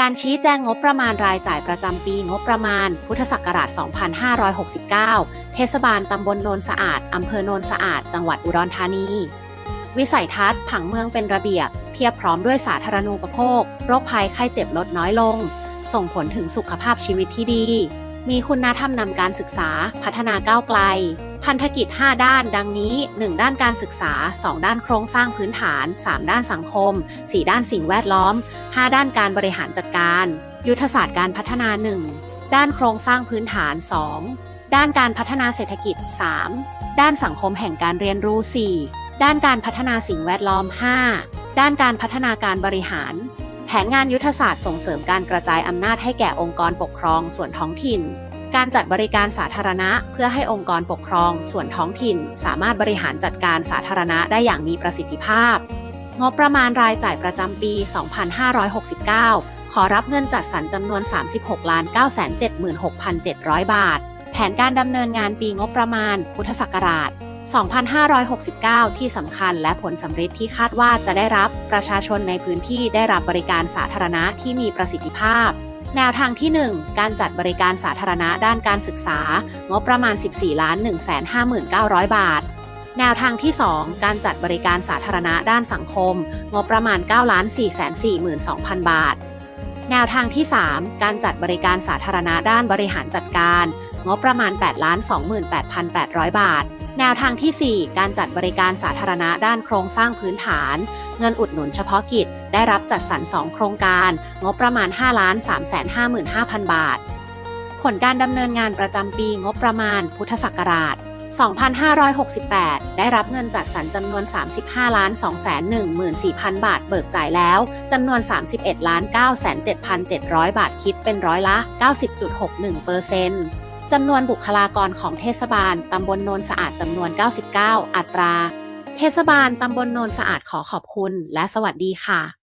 การชี้แจงงบประมาณรายจ่ายประจำปีงบประมาณ พุทธศักราช 2569 เทศบาลตำบลโนนสะอาด อำเภอโนนสะอาด จังหวัดอุดรธานี วิสัยทัศน์ผังเมืองเป็นระเบียบ เพียบพร้อมด้วยสาธารณูปโภค โรคภัยไข้เจ็บลดน้อยลง ส่งผลถึงสุขภาพชีวิตที่ดี มีคุณธรรมนำการศึกษา พัฒนาก้าวไกล พันธกิจ 5 ด้าน ดังนี้ 1 ด้านการศึกษา 2 ด้านโครงสร้างพื้นฐาน 3 ด้านสังคม 4 ด้านสิ่งแวดล้อม 5 ด้านการบริหารจัดการ ยุทธศาสตร์การพัฒนา 1 ด้านโครงสร้างพื้นฐาน 2 ด้านการพัฒนาเศรษฐกิจ 3 ด้านสังคมแห่งการเรียนรู้ 4 ด้านการพัฒนาสิ่งแวดล้อม 5 ด้านการพัฒนาการบริหาร แผนงานยุทธศาสตร์ส่งเสริมการกระจายอำนาจให้แก่องค์กรปกครองส่วนท้องถิ่น การจัดบริการสาธารณะ เพื่อให้องค์กรปกครอง ส่วนท้องถิ่น สามารถบริหารจัดการสาธารณะได้อย่างมีประสิทธิภาพ งบประมาณรายจ่ายประจำปี 2569 ขอรับเงินจัดสรรจำนวน 36 ล้าน 976,700 บาท แผนการดำเนินงานปีงบประมาณ พุทธศักราช 2569 ที่สำคัญและผลสำฤทธิ์ที่คาดว่าจะได้รับประชาชนในพื้นที่ได้รับบริการสาธารณะที่มีประสิทธิภาพ แนวทางที่ 1 การจัดบริการสาธารณะด้านการศึกษา งบประมาณ 14ล้าน159,000 บาท แนวทางที่ 2 การจัดบริการสาธารณะด้านสังคม งบประมาณ9ล้าน442,000 บาท แนวทางที่ 3 การจัดบริการสาธารณะด้านบริหารจัดการ งบประมาณ8ล้าน28,800 บาท แนวทางที่ 4 การจัดบริการสาธารณะด้านโครงสร้างพื้นฐาน เงินอุดหนุนเฉพาะกิจ ได้รับจัดสรร 2 โครงการ งบประมาณ 5 ล้าน355,000 บาท ผลการดำเนินงานประจำปีงบประมาณ พุทธศักราช 2568 ได้รับเงินจัดสรรจำนวน 35 ล้าน214,000 บาท เบิกจ่ายแล้วจำนวน 31 ล้าน9,7,700 บาทคิดเป็นร้อยละ 90.61เปอร์เซ็นต์ จำนวนบุคลากรของเทศบาลตำบลโนนสะอาดจำนวน 99 อัตรา เทศบาลตำบลโนนสะอาดขอขอบคุณและสวัสดีค่ะ